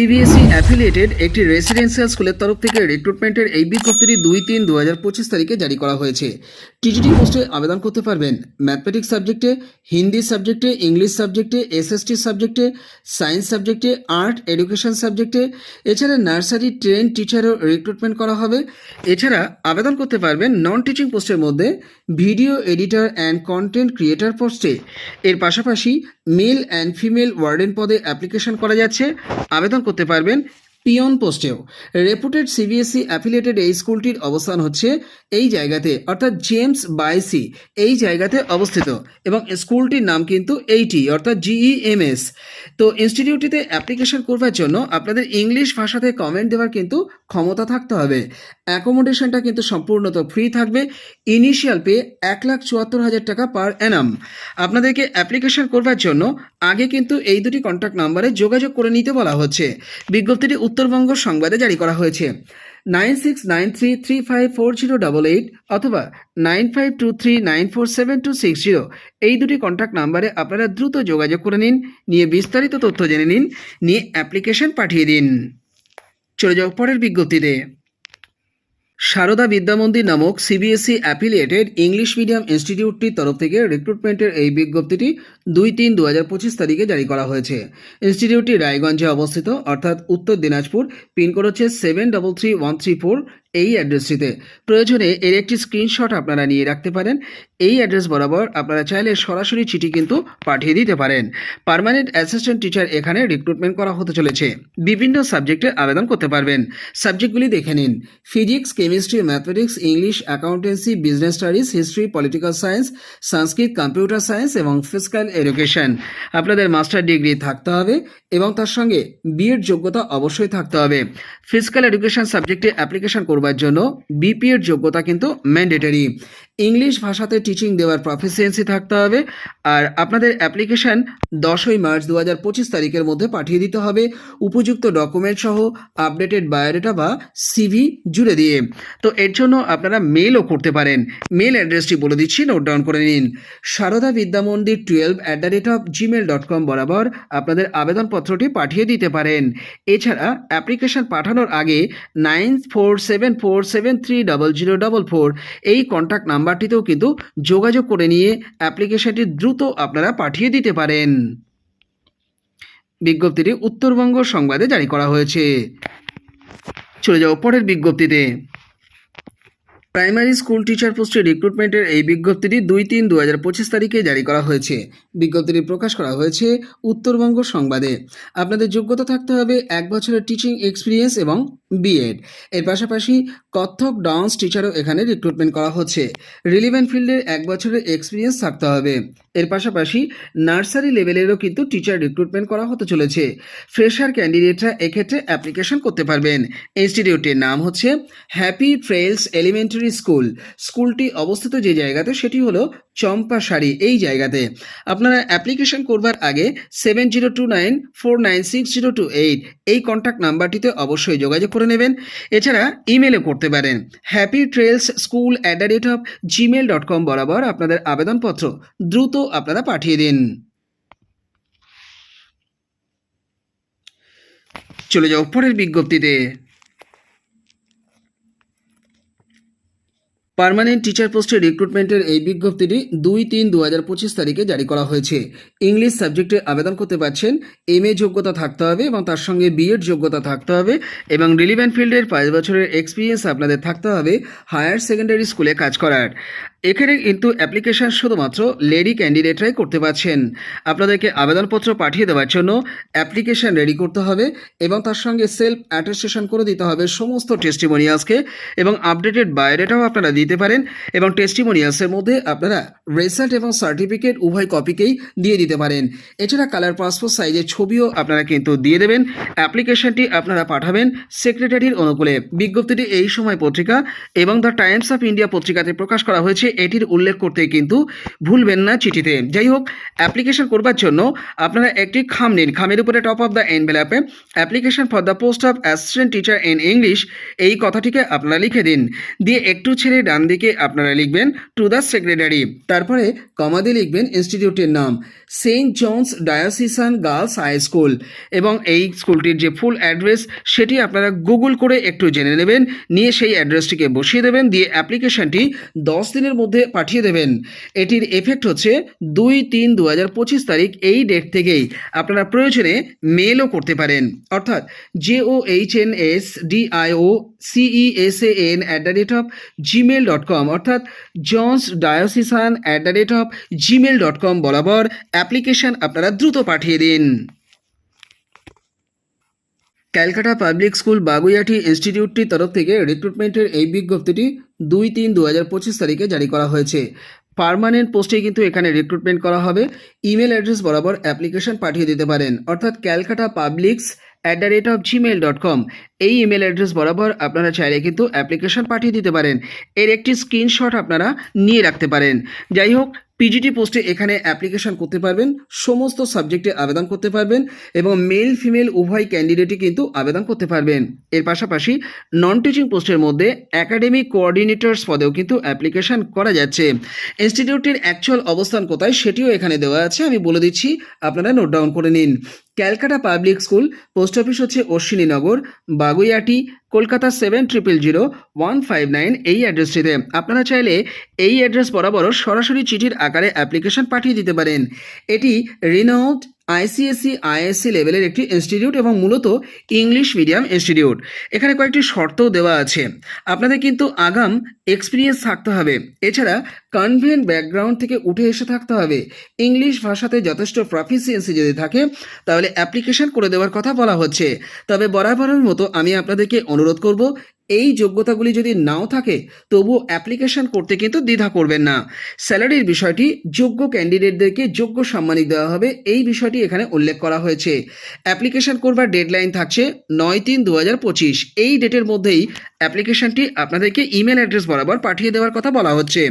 CBSE affiliated E একটি residential স্কুলের তরফ থেকে রিক্রুটমেন্টের এই বিজ্ঞপ্তিটি দুই তিন দু হাজার পঁচিশ তারিখে জারি করা হয়েছে। টিজিটি পোস্টে আবেদন করতে পারবেন। ম্যাথমেটিক্স সাবজেক্টে হিন্দি সাবজেক্টে ইংলিশ সাবজেক্টে এসএসটি সাবজেক্টে সায়েন্স সাবজেক্টে আর্ট এডুকেশন সাবজেক্টে এছাড়া নার্সারি ট্রেন টিচারও রিক্রুটমেন্ট করা হবে। এছাড়া আবেদন করতে পারবেন নন টিচিং পোস্টের মধ্যে video editor and content creator পোস্টে এর পাশাপাশি মেল অ্যান্ড ফিমেল ওয়ার্ডেন পদে অ্যাপ্লিকেশন করা যাচ্ছে। আবেদন করতে পারবেন পিয়ন পোস্টেও। রেপুটেড সিবিএসই অ্যাফিলিয়েটেড এই স্কুলটির অবস্থান হচ্ছে এই জায়গাতে, অর্থাৎ জেমস বাইসি এই জায়গাতে অবস্থিত এবং স্কুলটির নাম কিন্তু এইটি, অর্থাৎ জিইএমএস তো ইনস্টিটিউটটিতে অ্যাপ্লিকেশন করবার জন্য আপনাদের ইংলিশ ভাষাতে কমেন্ট দেওয়ার কিন্তু ক্ষমতা থাকতে হবে। অ্যাকোমোডেশনটা কিন্তু সম্পূর্ণত ফ্রি থাকবে। ইনিশিয়াল পে এক লাখ চুয়াত্তর হাজার টাকা পার অ্যানাম আপনাদেরকে অ্যাপ্লিকেশন করবার জন্য আগে কিন্তু এই দুটি কন্ট্যাক্ট নাম্বারে যোগাযোগ করে নিতে বলা হচ্ছে। বিজ্ঞপ্তিটি উত্তরবঙ্গ সংবাদে জারি করা হয়েছে। Nine six nine three three five four zero double eight অথবা nine five two three nine four seven two six zero এই দুটি কন্ট্যাক্ট নাম্বারে আপনারা দ্রুত যোগাযোগ করে নিন, নিয়ে বিস্তারিত তথ্য জেনে নিন, নিয়ে অ্যাপ্লিকেশন পাঠিয়ে দিন। চলে যাও পরের বিজ্ঞপ্তিতে। সারদা বিদ্যামন্দির নামক সিবিএসই অ্যাফিলিয়েটেড ইংলিশ মিডিয়াম ইনস্টিটিউটটির তরফ থেকে রিক্রুটমেন্টের এই বিজ্ঞপ্তিটি দুই তিন দু হাজার পঁচিশ তারিখে জারি করা হয়েছে। ইনস্টিটিউটটি রায়গঞ্জে অবস্থিত, অর্থাৎ উত্তর দিনাজপুর, পিনকোড হচ্ছে seven double three one three four এই অ্যাড্রেসটিতে। প্রয়োজনে এর একটি স্ক্রিনশট আপনারা নিয়ে রাখতে পারেন। এই অ্যাড্রেস বরাবর আপনারা চাইলে সরাসরি চিঠি কিন্তু পাঠিয়ে দিতে পারেন। পার্মানেন্ট অ্যাসিস্ট্যান্ট টিচার এখানে রিক্রুটমেন্ট করা হতে চলেছে। বিভিন্ন সাবজেক্টে আবেদন করতে পারবেন। সাবজেক্টগুলি দেখে নিন। Physics chemistry mathematics English accountancy business studies history political science Sanskrit computer science এবং ফিজিক্যাল এডুকেশন আপনাদের মাস্টার ডিগ্রি থাকতে হবে এবং তার সঙ্গে বিএড যোগ্যতা অবশ্যই থাকতে হবে। ফিজিক্যাল এডুকেশন সাবজেক্টে অ্যাপ্লিকেশন করবার জন্য বিপিএর যোগ্যতা কিন্তু ম্যান্ডেটরি ইংলিশ ভাষাতে টিচিং দেওয়ার প্রফিসিয়েন্সি থাকতে হবে আর আপনাদের অ্যাপ্লিকেশন দশই মার্চ দু হাজার পঁচিশ তারিখের মধ্যে পাঠিয়ে দিতে হবে। উপযুক্ত ডকুমেন্ট সহ আপডেটেড বায়োডেটা বা সিভি জুড়ে দিয়ে। তো এর জন্য আপনারা মেলও করতে পারেন। মেল অ্যাড্রেসটি বলে দিচ্ছি নোট ডাউন করে নিন। Sarada Vidya Mandir twelve at the rate of Gmail dot com বরাবর আপনাদের আবেদনপত্রটি পাঠিয়ে দিতে পারেন। এছাড়া অ্যাপ্লিকেশন পাঠানোর আগে nine four seven four seven three double zero double four এই কন্ট্যাক্ট নাম্বারটিতেও কিন্তু যোগাযোগ করে নিয়ে অ্যাপ্লিকেশনটি দ্রুত আপনারা পাঠিয়ে দিতে পারেন। বিজ্ঞপ্তিটি উত্তরবঙ্গ সংবাদে জারি করা হয়েছে। চলে যাও পরের বিজ্ঞপ্তিতে। প্রাইমারি স্কুল টিচার পোস্টে রিক্রুটমেন্টের এই বিজ্ঞপ্তিটি দুই তিন দু হাজার পঁচিশ তারিখে জারি করা হয়েছে। বিজ্ঞপ্তিটি প্রকাশ করা হয়েছে উত্তরবঙ্গ সংবাদে। আপনাদের যোগ্যতা থাকতে হবে এক বছরের টিচিং এক্সপিরিয়েন্স এবং বিএড এর পাশাপাশি কত্থক ডান্স টিচারও এখানে রিক্রুটমেন্ট করা হচ্ছে। রিলিভেন্ট ফিল্ডের এক বছরের এক্সপিরিয়েন্স থাকতে হবে। এর পাশাপাশি নার্সারি লেভেলেরও কিন্তু টিচার রিক্রুটমেন্ট করা হতে চলেছে। ফ্রেশার ক্যান্ডিডেটরা এক্ষেত্রে অ্যাপ্লিকেশন করতে পারবেন। ইনস্টিটিউটের নাম হচ্ছে হ্যাপি ট্রেলস এলিমেন্টারি স্কুল স্কুলটি অবস্থিত যে জায়গাতে সেটি হলো চম্পাশাড়ি, এই জায়গাতে। আপনারা অ্যাপ্লিকেশন করবার আগে seven zero two nine four nine six zero two eight এই কন্ট্যাক্ট নাম্বারটিতে অবশ্যই যোগাযোগ করে নেবেন। এছাড়া ইমেলও করতে পারেন। Happy trails school at the rate of Gmail dot com বরাবর আপনাদের আবেদনপত্র দ্রুত আপনারা পাঠিয়ে দিন। চলে যাও পরের বিজ্ঞপ্তিতে। পার্মানেন্ট টিচার পোস্টে রিক্রুটমেন্টের এই বিজ্ঞপ্তিটি দুই তিন দু হাজার পঁচিশ তারিখে জারি করা হয়েছে। ইংলিশ সাবজেক্টে আবেদন করতে পারছেন এম এ যোগ্যতা থাকতে হবে এবং তার সঙ্গে বিএড যোগ্যতা থাকতে হবে এবং রিলিভেন্ট ফিল্ডের পাঁচ বছরের এক্সপিরিয়েন্স আপনাদের থাকতে হবে হায়ার সেকেন্ডারি স্কুলে কাজ করার। এখানে কিন্তু অ্যাপ্লিকেশন শুধুমাত্র লেডি ক্যান্ডিডেটরাই করতে পারছেন। আপনাদেরকে আবেদনপত্র পাঠিয়ে দেওয়ার জন্য অ্যাপ্লিকেশন রেডি করতে হবে এবং তার সঙ্গে সেলফ অ্যাটেস্টেশন করে দিতে হবে সমস্ত টেস্টিমোনিয়ালসকে এবং আপডেটেড বায়োডেটাও আপনারা দিতে পারেন এবং টেস্টিমোনিয়ালসের মধ্যে আপনারা রেজাল্ট এবং সার্টিফিকেট উভয় কপিকেই দিয়ে দিতে পারেন। এছাড়া কালার পাসপোর্ট সাইজের ছবিও আপনারা কিন্তু দিয়ে দেবেন। অ্যাপ্লিকেশনটি আপনারা পাঠাবেন সেক্রেটারির অনুকূলে। বিজ্ঞপ্তিটি এই সময় পত্রিকা এবং দ্য টাইমস অফ ইন্ডিয়া পত্রিকাতে প্রকাশ করা হয়েছে এটির উল্লেখ করতে কিন্তু ভুলবেন না চিঠিতে। যাই হোক অ্যাপ্লিকেশন করবার জন্য আপনারা একটি খাম নিন। খামের উপরে top of the এনভেলাপে application for the post of assistant teacher in English এই কথাটিকে আপনারা লিখে দিন। দিয়ে একটু ছেড়ে ডান দিকে আপনারা লিখবেন টু দ্য সেক্রেটারি তারপরে কমা দিয়ে লিখবেন ইনস্টিটিউটের নাম saint John's diocesan girls high school এবং এই স্কুলটির যে ফুল অ্যাড্রেস সেটি আপনারা গুগল করে একটু জেনে নেবেন। নিয়ে সেই অ্যাড্রেসটিকে বসিয়ে দেবেন। দিয়ে অ্যাপ্লিকেশনটি দশ দিনের মধ্যে পাঠিয়ে দেবেন। এটির এফেক্ট হচ্ছে দুই তিন দু পঁচিশ তারিখ এই ডেট থেকেই আপনারা প্রয়োজনে মেলও করতে পারেন। অর্থাৎ J O H N S D I O C E N at the rate of Gmail dot com অর্থাৎ Johns diocesan at the rate of Gmail dot com বরাবর অ্যাপ্লিকেশন আপনারা দ্রুত পাঠিয়ে দিন। ক্যালকাটা পাবলিক স্কুল বাগুইয়াটি ইনস্টিটিউটটির তরফ থেকে রিক্রুটমেন্টের এই বিজ্ঞপ্তিটি দুই তিন দু হাজার পঁচিশ তারিখে জারি করা হয়েছে। পার্মানেন্ট পোস্টে কিন্তু এখানে রিক্রুটমেন্ট করা হবে। ইমেল অ্যাড্রেস বরাবর অ্যাপ্লিকেশন পাঠিয়ে দিতে পারেন। অর্থাৎ Calcutta publics at the rate of Gmail dot com. এই ইমেল অ্যাড্রেস বরাবর আপনারা চাইলে কিন্তু অ্যাপ্লিকেশন পাঠিয়ে দিতে পারেন। এর একটি স্ক্রিনশট আপনারা নিয়ে রাখতে পারেন। যাই হোক পিজিটি পোস্টে এখানে অ্যাপ্লিকেশন করতে পারবেন, সমস্ত সাবজেক্টে আবেদন করতে পারবেন এবং মেল ফিমেল উভয় ক্যান্ডিডেটই কিন্তু আবেদন করতে পারবেন। এর পাশাপাশি নন টিচিং পোস্টের মধ্যে একাডেমিক কোঅর্ডিনেটর্স পদেও কিন্তু অ্যাপ্লিকেশন করা যাচ্ছে। ইনস্টিটিউটের অ্যাকচুয়াল অবস্থান কোথায় সেটিও এখানে দেওয়া আছে, আমি বলে দিচ্ছি, আপনারা নোট ডাউন করে নিন। Calcutta public school, post office হচ্ছে Ashwininagar Baguiati, Kolkata seven triple zero one five nine এই অ্যাড্রেসটিতে। আপনারা চাইলে এই অ্যাড্রেস বরাবর সরাসরি চিঠির আকারে অ্যাপ্লিকেশন পাঠিয়ে দিতে পারেন। এটি রিনাউড আইসিএসসি, আইএসসি লেভেলের একটি ইনস্টিটিউট এবং মূলত ইংলিশ মিডিয়াম ইনস্টিটিউট। এখানে কয়েকটি শর্তও দেওয়া আছে। আপনাদের কিন্তু আগাম এক্সপিরিয়েন্স থাকতে হবে। এছাড়া কনভেন্ট ব্যাকগ্রাউন্ড থেকে উঠে এসে থাকতে হবে। ইংলিশ ভাষাতে যথেষ্ট প্রফিসিয়েন্সি যদি থাকে, তাহলে অ্যাপ্লিকেশন করে দেওয়ার কথা বলা হচ্ছে। তবে বরাবরের মতো আমি আপনাদেরকে অনুরোধ করব এই যোগ্যতাগুলি যদি নাও থাকে তবু অ্যাপ্লিকেশন করতে কিন্তু দ্বিধা করবেন না। স্যালারির বিষয়টি যোগ্য ক্যান্ডিডেটদেরকে যোগ্য সম্মানিত দেওয়া হবে, এই বিষয়টি এখানে উল্লেখ করা হয়েছে। অ্যাপ্লিকেশন করবার ডেডলাইন থাকছে নয় তিন দু এই ডেটের মধ্যেই অ্যাপ্লিকেশনটি আপনাদেরকে ইমেল অ্যাড্রেস বরাবর পাঠিয়ে দেওয়ার কথা বলা হচ্ছে।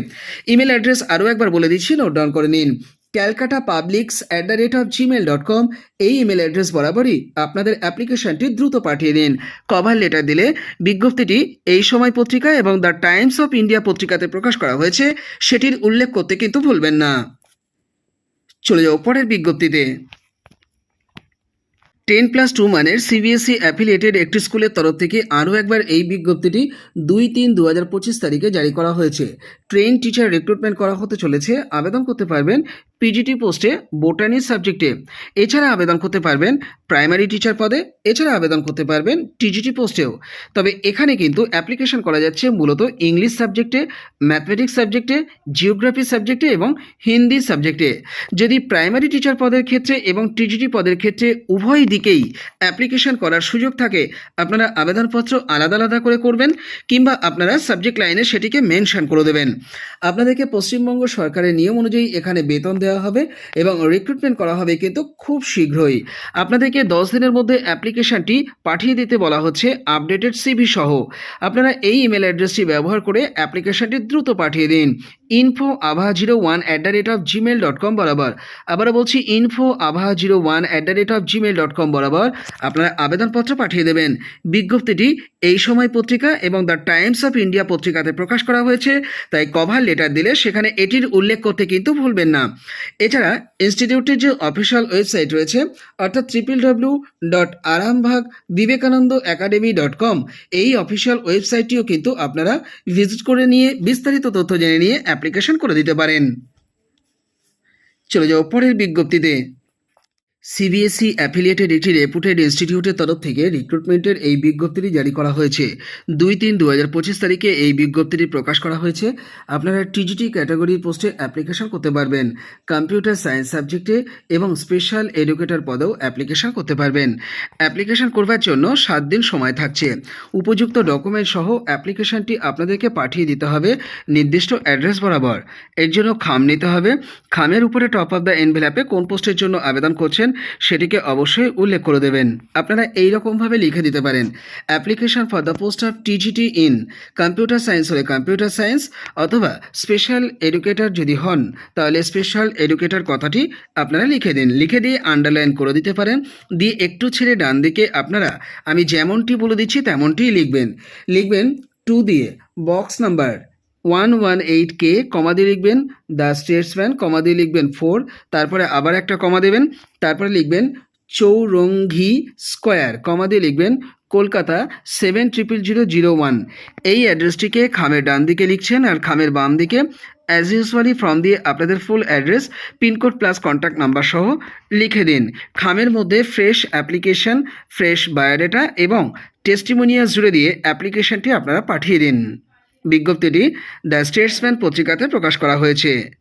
ইমেল অ্যাড্রেস আরও একবার বলে দিচ্ছি নোট ডাউন করে নিন। Calcutta publics at the rate of Gmail dot com এই ইমেল অ্যাড্রেস বরাবরই আপনাদের অ্যাপ্লিকেশনটি দ্রুত পাঠিয়ে দিন। কভার লেটার দিলে বিজ্ঞপ্তিটি এই সময় পত্রিকা এবং দ্য টাইমস অফ ইন্ডিয়া পত্রিকাতে প্রকাশ করা হয়েছে, সেটির উল্লেখ করতে কিন্তু ভুলবেন না। চলে যাও পরের বিজ্ঞপ্তিতে। টেন প্লাস টু মানের সিবিএসই অ্যাফিলিয়েটেড একটি স্কুলের তরফ থেকে আরও একবার এই বিজ্ঞপ্তিটি দুই তিন দু হাজার পঁচিশ তারিখে জারি করা হয়েছে। ট্রেন টিচার রিক্রুটমেন্ট করা হতে চলেছে। আবেদন করতে পারবেন পিজিটি পোস্টে বোটানি সাবজেক্টে এছাড়া আবেদন করতে পারবেন প্রাইমারি টিচার পদে, এছাড়া আবেদন করতে পারবেন টিজিটি পোস্টেও তবে এখানে কিন্তু অ্যাপ্লিকেশন করা যাচ্ছে মূলত ইংলিশ সাবজেক্টে ম্যাথমেটিক্স সাবজেক্টে জিওগ্রাফি সাবজেক্টে এবং হিন্দি সাবজেক্টে যদি প্রাইমারি টিচার পদের ক্ষেত্রে এবং টিজিটি পদের ক্ষেত্রে উভয় দিকেই অ্যাপ্লিকেশন করার সুযোগ থাকে, আপনারা আবেদনপত্র আলাদা আলাদা করে করবেন কিংবা আপনারা সাবজেক্ট লাইনে সেটিকে মেনশন করে দেবেন। আপনাদেরকে পশ্চিমবঙ্গ সরকারের নিয়ম অনুযায়ী এখানে বেতন দেওয়া হবে এবং রিক্রুটমেন্ট করা হবে কিন্তু খুব শীঘ্রই। আপনাদেরকে দশ দিনের মধ্যে অ্যাপ্লিকেশনটি পাঠিয়ে দিতে বলা হচ্ছে আপডেটেড সিভি সহ। আপনারা এই ইমেল অ্যাড্রেসটি ব্যবহার করে অ্যাপ্লিকেশনটি দ্রুত পাঠিয়ে দিন। Info Abha zero one at the rate of Gmail dot com বরাবর। আবারও বলছি info Abha zero one at the rate of Gmail dot com বরাবর আপনারা আবেদনপত্র পাঠিয়ে দেবেন। বিজ্ঞপ্তিটি এই সময় পত্রিকা এবং দ্য টাইমস অফ ইন্ডিয়া পত্রিকাতে প্রকাশ করা হয়েছে, তাই কভার লেটার দিলে সেখানে এটির উল্লেখ করতে কিন্তু ভুলবেন না। এছাড়া ইনস্টিটিউটের যে অফিসিয়াল ওয়েবসাইট রয়েছে, অর্থাৎ triple W dot Arambagh Vivekananda academy dot com এই অফিসিয়াল ওয়েবসাইটটিও কিন্তু আপনারা ভিজিট করে নিয়ে, বিস্তারিত তথ্য জেনে নিয়ে অ্যাপ্লিকেশন করে দিতে পারেন। চলে যাও পরের বিজ্ঞপ্তিতে। সিবিএসই অ্যাফিলিয়েটেড একটি রেপুটেড ইনস্টিটিউটের তরফ থেকে রিক্রুটমেন্টের এই বিজ্ঞপ্তিটি জারি করা হয়েছে। দুই তিন দু হাজার পঁচিশ তারিখে এই বিজ্ঞপ্তিটি প্রকাশ করা হয়েছে। আপনারা টিজিটি ক্যাটাগরির পোস্টে অ্যাপ্লিকেশন করতে পারবেন। কম্পিউটার সায়েন্স সাবজেক্টে এবং স্পেশাল এডুকেটর পদেও অ্যাপ্লিকেশন করতে পারবেন। অ্যাপ্লিকেশন করবার জন্য সাত দিন সময় থাকছে। উপযুক্ত ডকুমেন্ট সহ অ্যাপ্লিকেশনটি আপনাদেরকে পাঠিয়ে দিতে হবে নির্দিষ্ট অ্যাড্রেস বরাবর। এর জন্য খাম নিতে হবে। খামের উপরে টপ অফ দ্য এনভেলাপে কোন পোস্টের জন্য আবেদন করছেন চান সেটিকে অবশ্যই উল্লেখ করে দেবেন। আপনারা এই রকমভাবে লিখে দিতে পারেন। Application for the post of TGT in computer science হলে কম্পিউটার সায়েন্স অথবা স্পেশাল এডুকেটর যদি হন, তাহলে স্পেশাল এডুকেটর কথাটি আপনারা লিখে দিন। লিখে দিয়ে আন্ডারলাইন করে দিতে পারেন। দিয়ে একটু ছেড়ে ডান দিকে আপনারা আমি যেমনটি বলে দিচ্ছি, তেমনটিই লিখবেন। লিখবেন টু দিয়ে, box number one one eight কে কমা দিয়ে লিখবেন দ্য স্টেটসম্যান কমা দিয়ে লিখবেন ফোর তারপরে আবার একটা কমা দেবেন, তারপরে লিখবেন চৌরঙ্গি স্কোয়ার কমা দিয়ে লিখবেন Kolkata seven triple zero zero one এই অ্যাড্রেসটিকে খামের ডান দিকে লিখছেন আর খামের বাম দিকে অ্যাজ ইউজুয়ালি ফর্ম দিয়ে আপনাদের full address pincode plus contact number সহ লিখে দিন। খামের মধ্যে ফ্রেশ অ্যাপ্লিকেশন ফ্রেশ বায়োডেটা এবং টেস্টিমোনিয়াস জুড়ে দিয়ে অ্যাপ্লিকেশনটি আপনারা পাঠিয়ে দিন। বিজ্ঞপ্তিটি দ্য স্টেটসম্যান পত্রিকাতে প্রকাশ করা হয়েছে।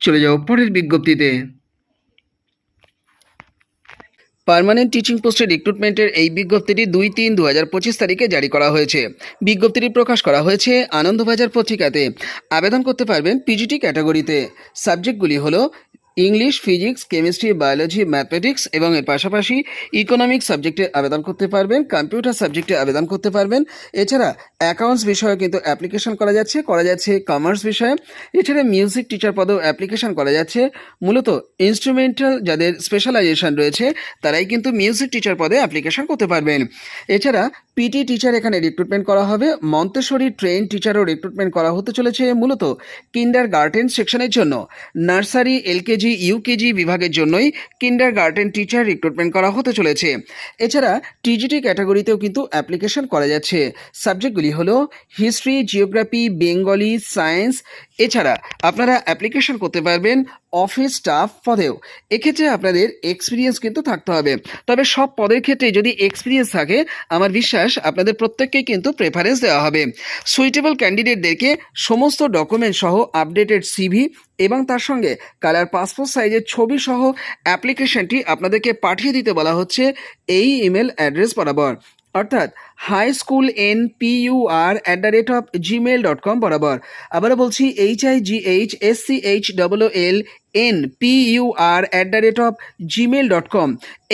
চলে যাও পরের বিজ্ঞপ্তিতে। পার্মানেন্ট টিচিং পোস্টের রিক্রুটমেন্টের এই বিজ্ঞপ্তিটি দুই তিন দু হাজার পঁচিশ তারিখে জারি করা হয়েছে। বিজ্ঞপ্তিটি প্রকাশ করা হয়েছে আনন্দবাজার পত্রিকাতে। আবেদন করতে পারবেন পিজিটি ক্যাটাগরিতে। সাবজেক্টগুলি হলো English, physics, chemistry, biology, mathematics এবং এর পাশাপাশি ইকোনমিক সাবজেক্টে আবেদন করতে পারবেন, কম্পিউটার সাবজেক্টে আবেদন করতে পারবেন। এছাড়া অ্যাকাউন্টস বিষয়ে কিন্তু অ্যাপ্লিকেশন করা যাচ্ছে করা যাচ্ছে কমার্স বিষয়ে। এছাড়া মিউজিক টিচার পদেও অ্যাপ্লিকেশন করা যাচ্ছে। মূলত ইনস্ট্রুমেন্টাল যাদের স্পেশালাইজেশন রয়েছে, তারাই কিন্তু মিউজিক টিচার পদে অ্যাপ্লিকেশন করতে পারবেন। এছাড়া পিটি টিচার এখানে রিক্রুটমেন্ট করা হবে। মন্তেশ্বরী ট্রেন টিচারও রিক্রুটমেন্ট করা হতে চলেছে মূলত কিন্ডার গার্ডেন সেকশনের জন্য। নার্সারি, এলকেজি ইউকেজি বিভাগের জন্যই কিন্ডার গার্ডেন টিচার রিক্রুটমেন্ট করা হতে চলেছে। এছাড়া টিজিটি ক্যাটাগরিতেও কিন্তু অ্যাপ্লিকেশন করা যাচ্ছে। সাবজেক্টগুলি হলো হিস্ট্রি জিওগ্রাফি বেঙ্গলি সায়েন্স এছাড়া আপনারা অ্যাপ্লিকেশন করতে পারবেন অফিস স্টাফ পদেও। এক্ষেত্রে আপনাদের এক্সপিরিয়েন্স কিন্তু থাকতে হবে। তবে সব পদের ক্ষেত্রে যদি এক্সপিরিয়েন্স থাকে, আমার বিশ্বাস আপনাদের প্রত্যেককেই কিন্তু প্রেফারেন্স দেওয়া হবে। সুইটেবল ক্যান্ডিডেটদেরকে সমস্ত ডকুমেন্ট সহ আপডেটেড সিভি এবং তার সঙ্গে কালার পাসপোর্ট সাইজের ছবি সহ অ্যাপ্লিকেশনটি আপনাদেরকে পাঠিয়ে দিতে বলা হচ্ছে এই ইমেল অ্যাড্রেস বরাবর। অর্থাৎ high school N P U R at the rate of Gmail dot com বরাবর। আবারও বলছি, H I G H S C H double L N P U R at the rate of Gmail dot com.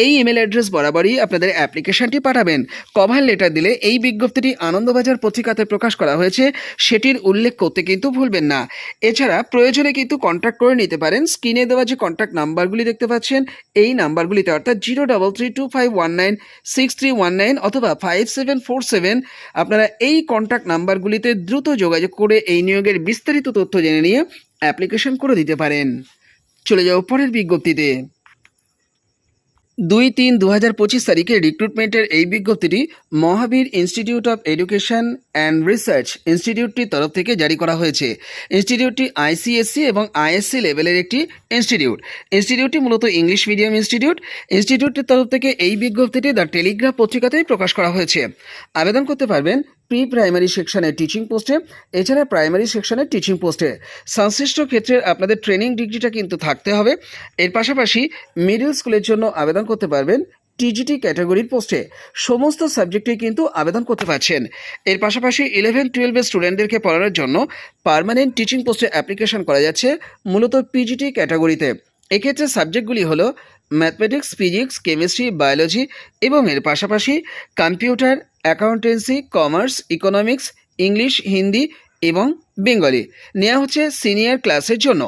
এই email address বরাবরই আপনাদের অ্যাপ্লিকেশনটি পাঠাবেন। Cover letter দিলে এই বিজ্ঞপ্তিটি আনন্দবাজার পত্রিকাতে প্রকাশ করা হয়েছে, সেটির উল্লেখ করতে কিন্তু ভুলবেন না। এছাড়া প্রয়োজনে কিন্তু কন্ট্যাক্ট করে নিতে পারেন। স্ক্রিনে দেওয়া যে কন্ট্যাক্ট নাম্বারগুলি দেখতে পাচ্ছেন, এই নাম্বারগুলিতে অর্থাৎ zero double three two five one nine six three one nine অথবা ফাইভ সেভেন ফোর সেভেন আপনারা এই কন্ট্যাক্ট নাম্বারগুলিতে দ্রুত যোগাযোগ করে এই নিয়োগের বিস্তারিত তথ্য জেনে নিয়ে অ্যাপ্লিকেশন করে দিতে পারেন। চলে যাও পরের বিজ্ঞপ্তিতে। দুই তিন দু হাজার পঁচিশ তারিখে রিক্রুটমেন্টের এই বিজ্ঞপ্তিটি Mahavir institute of education and research ইনস্টিটিউটটির তরফ থেকে জারি করা হয়েছে। ইনস্টিটিউটটি আইসিএসসি এবং আইএসসি লেভেলের একটি ইনস্টিটিউট ইনস্টিটিউটটি মূলত ইংলিশ মিডিয়াম ইনস্টিটিউট ইনস্টিটিউটটির তরফ থেকে এই বিজ্ঞপ্তিটি দ্য টেলিগ্রাফ পত্রিকাতেই প্রকাশ করা হয়েছে। আবেদন করতে পারবেন প্রি প্রাইমারি সেকশনের টিচিং পোস্টে এছাড়া প্রাইমারি সেকশনের টিচিং পোস্টে সংশ্লিষ্ট ক্ষেত্রে আপনাদের ট্রেনিং ডিগ্রিটা কিন্তু থাকতে হবে। এর পাশাপাশি মিডল স্কুলের জন্য আবেদন করতে পারবেন টিজিটি ক্যাটাগরির পোস্টে সমস্ত সাবজেক্টে কিন্তু আবেদন করতে পারছেন। এর পাশাপাশি ইলেভেন টুয়েলভের স্টুডেন্টদেরকে পড়ানোর জন্য পার্মানেন্ট টিচিং পোস্টে অ্যাপ্লিকেশন করা যাচ্ছে মূলত পিজিটি ক্যাটাগরিতে এক্ষেত্রে সাবজেক্টগুলি হলো ম্যাথমেটিক্স ফিজিক্স কেমিস্ট্রি বায়োলজি এবং এর পাশাপাশি computer accountancy, commerce, economics, English, Hindi এবং বেঙ্গলি। নেওয়া হচ্ছে সিনিয়র ক্লাসের জন্য।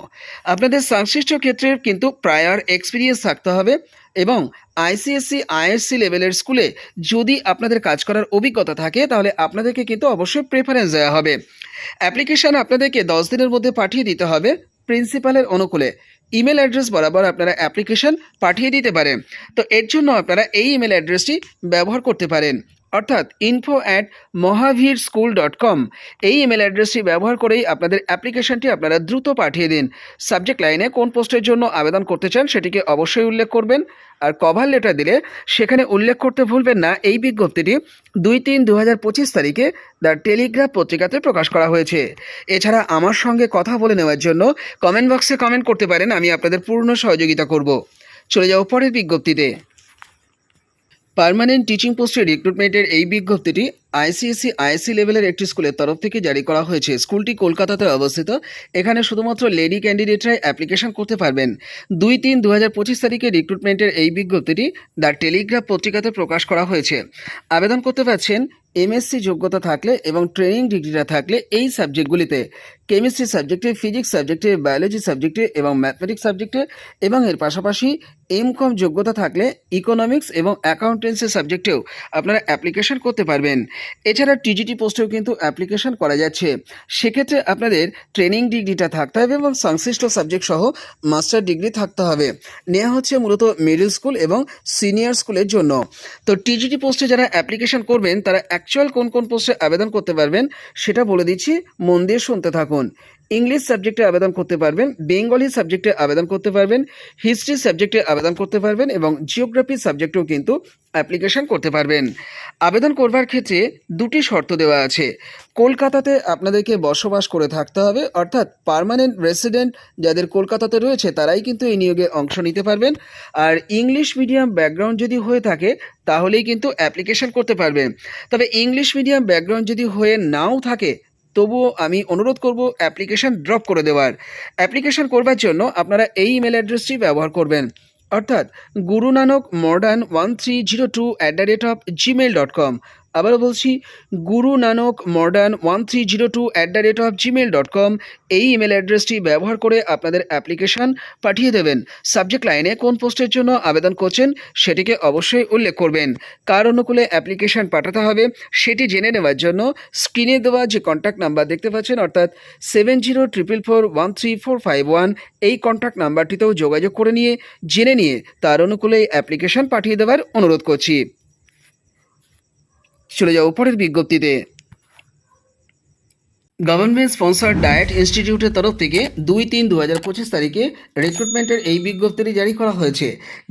আপনাদের সংশ্লিষ্ট ক্ষেত্রের কিন্তু প্রায়র এক্সপিরিয়েন্স থাকতে হবে এবং আইসিএসসি আইএসসি লেভেলের স্কুলে যদি আপনাদের কাজ করার অভিজ্ঞতা থাকে, তাহলে আপনাদেরকে কিন্তু অবশ্যই প্রেফারেন্স দেওয়া হবে। অ্যাপ্লিকেশন আপনাদেরকে দশ দিনের মধ্যে পাঠিয়ে দিতে হবে প্রিন্সিপালের অনুকূলে। ইমেল অ্যাড্রেস বরাবর আপনারা অ্যাপ্লিকেশন পাঠিয়ে দিতে পারেন। তো এর জন্য আপনারা এই ইমেল অ্যাড্রেসটি ব্যবহার করতে পারেন। অর্থাৎ info at Mahavir school dot com এই ইমেল অ্যাড্রেসটি ব্যবহার করেই আপনাদের অ্যাপ্লিকেশনটি আপনারা দ্রুত পাঠিয়ে দিন। সাবজেক্ট লাইনে কোন পোস্টের জন্য আবেদন করতে চান সেটিকে অবশ্যই উল্লেখ করবেন। আর কভার লেটার দিলে সেখানে উল্লেখ করতে ভুলবেন না, এই বিজ্ঞপ্তিটি দুই তিন দু হাজার পঁচিশ তারিখে দ্য টেলিগ্রাফ পত্রিকাতে প্রকাশ করা হয়েছে। এছাড়া আমার সঙ্গে কথা বলে নেওয়ার জন্য কমেন্ট বক্সে কমেন্ট করতে পারেন, আমি আপনাদের পূর্ণ সহযোগিতা করব। চলে যাও পরের বিজ্ঞপ্তিতে। পার্মানেন্ট টিচিং পোস্টে রিক্রুটমেন্টের এই বিজ্ঞপ্তিটি আইসিএসসি আইএসসি লেভেলের একটি স্কুলের তরফ থেকে জারি করা হয়েছে। স্কুলটি কলকাতাতে অবস্থিত। এখানে শুধুমাত্র লেডি ক্যান্ডিডেটরাই অ্যাপ্লিকেশন করতে পারবেন। দুই তিন দু হাজার পঁচিশ তারিখে রিক্রুটমেন্টের এই বিজ্ঞপ্তিটি দ্য টেলিগ্রাফ পত্রিকাতে প্রকাশ করা হয়েছে। আবেদন করতে পারছেন এমএসসি যোগ্যতা থাকলে এবং ট্রেনিং ডিগ্রিটা থাকলে এই সাবজেক্টগুলিতে কেমিস্ট্রি সাবজেক্টে, ফিজিক্স সাবজেক্টে, বায়োলজি সাবজেক্টে এবং ম্যাথমেটিক্স সাবজেক্টে এবং এর পাশাপাশি এম কম যোগ্যতা থাকলে ইকোনমিক্স এবং অ্যাকাউন্টেন্সি সাবজেক্টেও আপনারা অ্যাপ্লিকেশন করতে পারবেন। এছাড়া টিজিটি পোস্টেও কিন্তু অ্যাপ্লিকেশন করা যাচ্ছে। সেক্ষেত্রে আপনাদের ট্রেনিং ডিগ্রিটা থাকতে হবে এবং সংশ্লিষ্ট সাবজেক্ট সহ মাস্টার ডিগ্রি থাকতে হবে। নেওয়া হচ্ছে মূলত মিডল স্কুল এবং সিনিয়র স্কুলের জন্য। তো টিজিটি পোস্টে যারা অ্যাপ্লিকেশন করবেন, তারা অ্যাকচুয়াল কোন কোন পোস্টে আবেদন করতে পারবেন, সেটা বলে দিচ্ছি, মন দিয়ে শুনতে থাকুন। ইংলিশ সাবজেক্টে আবেদন করতে পারবেন বেঙ্গলি সাবজেক্টে আবেদন করতে পারবেন হিস্ট্রি সাবজেক্টে আবেদন করতে পারবেন এবং জিওগ্রাফি সাবজেক্টেও কিন্তু অ্যাপ্লিকেশন করতে পারবেন। আবেদন করবার ক্ষেত্রে দুটি শর্ত দেওয়া আছে। কলকাতাতে আপনাদেরকে বসবাস করে থাকতে হবে, অর্থাৎ পার্মানেন্ট রেসিডেন্ট যাদের কলকাতাতে রয়েছে তারাই কিন্তু এই নিয়োগে অংশ নিতে পারবেন। আর ইংলিশ মিডিয়াম ব্যাকগ্রাউন্ড যদি হয়ে থাকে, তাহলেই কিন্তু অ্যাপ্লিকেশন করতে পারবেন। তবে ইংলিশ মিডিয়াম ব্যাকগ্রাউন্ড যদি হয়ে নাও থাকে তবুও আমি অনুরোধ করব অ্যাপ্লিকেশান ড্রপ করে দেওয়ার। অ্যাপ্লিকেশান করবার জন্য আপনারা এই ইমেল অ্যাড্রেসটি ব্যবহার করবেন। অর্থাৎ Guru Nanak modern one three zero two at the rate of Gmail dot com. আবারও বলছি, Guru Nanak modern one three zero two at the rate of Gmail dot com এই ইমেল অ্যাড্রেসটি ব্যবহার করে আপনাদের অ্যাপ্লিকেশন পাঠিয়ে দেবেন। সাবজেক্ট লাইনে কোন পোস্টের জন্য আবেদন করছেন সেটিকে অবশ্যই উল্লেখ করবেন। কার অনুকূলে অ্যাপ্লিকেশন পাঠাতে হবে সেটি জেনে নেওয়ার জন্য স্ক্রিনে দেওয়া যে কন্ট্যাক্ট নাম্বার দেখতে পাচ্ছেন, অর্থাৎ seven zero triple four one three four five one এই কন্ট্যাক্ট নাম্বারটিতেও যোগাযোগ করে নিয়ে, জেনে নিয়ে তার অনুকূলে অ্যাপ্লিকেশন পাঠিয়ে দেওয়ার অনুরোধ করছি। চলে যাও পরের বিজ্ঞপ্তিতে। গভর্নমেন্ট স্পন্সর ডায়েট ইনস্টিটিউটের তরফ থেকে দুই তিন দু হাজার পঁচিশ তারিখে রিক্রুটমেন্টের এই বিজ্ঞপ্তিটি জারি করা হয়েছে।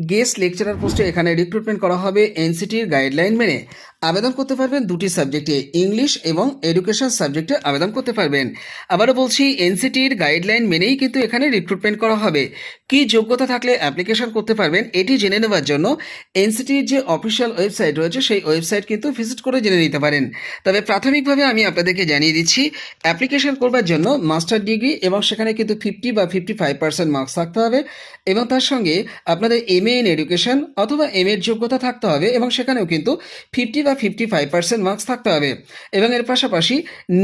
গেস্ট লেকচারার পোস্টে এখানে রিক্রুটমেন্ট করা হবে এনসিটির গাইডলাইন মেনে। আবেদন করতে পারবেন দুটি সাবজেক্টে, ইংলিশ এবং এডুকেশন সাবজেক্টে আবেদন করতে পারবেন। আবারও বলছি, এনসিটির গাইডলাইন মেনেই কিন্তু এখানে রিক্রুটমেন্ট করা হবে। কি যোগ্যতা থাকলে অ্যাপ্লিকেশন করতে পারবেন, এটি জেনে নেওয়ার জন্য এনসিটির যে অফিসিয়াল ওয়েবসাইট রয়েছে, সেই ওয়েবসাইট কিন্তু ভিজিট করে জেনে নিতে পারেন। তবে প্রাথমিকভাবে আমি আপনাদেরকে জানিয়ে দিচ্ছি অ্যাপ্লিকেশন করবার জন্য মাস্টার ডিগ্রি এবং সেখানে কিন্তু ফিফটি বা ফিফটি ফাইভ পার্সেন্ট মার্কস থাকতে হবে এবং তার সঙ্গে আপনাদের এম এ ইন এডুকেশন অথবা এম এর যোগ্যতা থাকতে হবে এবং সেখানেও কিন্তু fifty fifty five percent marks থাকতে হবে। এবং এর পাশাপাশি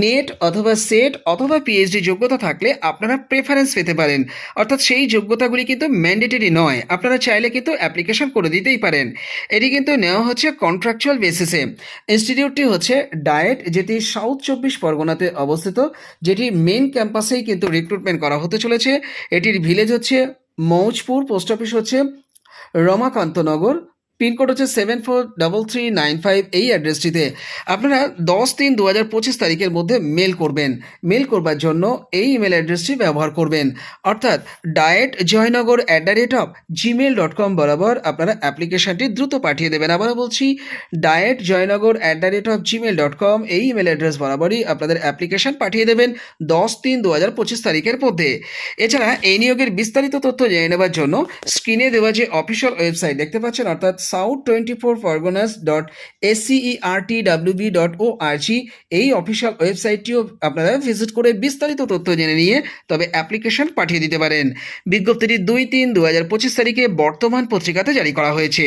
নেট অথবা সেট অথবা পিএইচডি যোগ্যতা থাকলে আপনারা প্রেফারেন্স পেতে পারেন। অর্থাৎ সেই যোগ্যতাগুলি কিন্তু ম্যান্ডেটরি নয়, আপনারা চাইলে কিন্তু অ্যাপ্লিকেশন করে দিতেই পারেন। এটি কিন্তু নেওয়া হচ্ছে কন্ট্রাকচুয়াল বেসিসে ইনস্টিটিউটটি হচ্ছে ডায়েট যেটি সাউথ চব্বিশ পরগনাতে অবস্থিত, যেটি মেন ক্যাম্পাসেই কিন্তু রিক্রুটমেন্ট করা হতে চলেছে। এটির ভিলেজ হচ্ছে মৌজপুর পোস্ট অফিস হচ্ছে রমাকান্তনগর পিনকোড হচ্ছে seven four double three nine five এই অ্যাড্রেসটিতে আপনারা দশ তিন দু হাজার পঁচিশ তারিখের মধ্যে মেল করবেন। মেল করবার জন্য এই ইমেল অ্যাড্রেসটি ব্যবহার করবেন। অর্থাৎ diet Joynagar at the rate of Gmail dot com বরাবর আপনারা অ্যাপ্লিকেশনটি দ্রুত পাঠিয়ে দেবেন। আবারও বলছি diet Joynagar at the rate of Gmail dot com এই ইমেল অ্যাড্রেস বরাবরই আপনাদের অ্যাপ্লিকেশন পাঠিয়ে দেবেন দশ তিন দু হাজার পঁচিশ তারিখের মধ্যে। এছাড়া এই নিয়োগের বিস্তারিত তথ্য জেনে নেওয়ার জন্য স্ক্রিনে দেওয়া যে অফিসিয়াল ওয়েবসাইট দেখতে পাচ্ছেন, অর্থাৎ south twenty four Parganas dot SCERT WB dot O R G এই অফিসিয়াল ওয়েবসাইটটিও আপনারা ভিজিট করে বিস্তারিত তথ্য জেনে নিয়ে তবে অ্যাপ্লিকেশন পাঠিয়ে দিতে পারেন। বিজ্ঞপ্তিটি দুই তিন দু হাজার পঁচিশ তারিখে বর্তমান পত্রিকাতে জারি করা হয়েছে।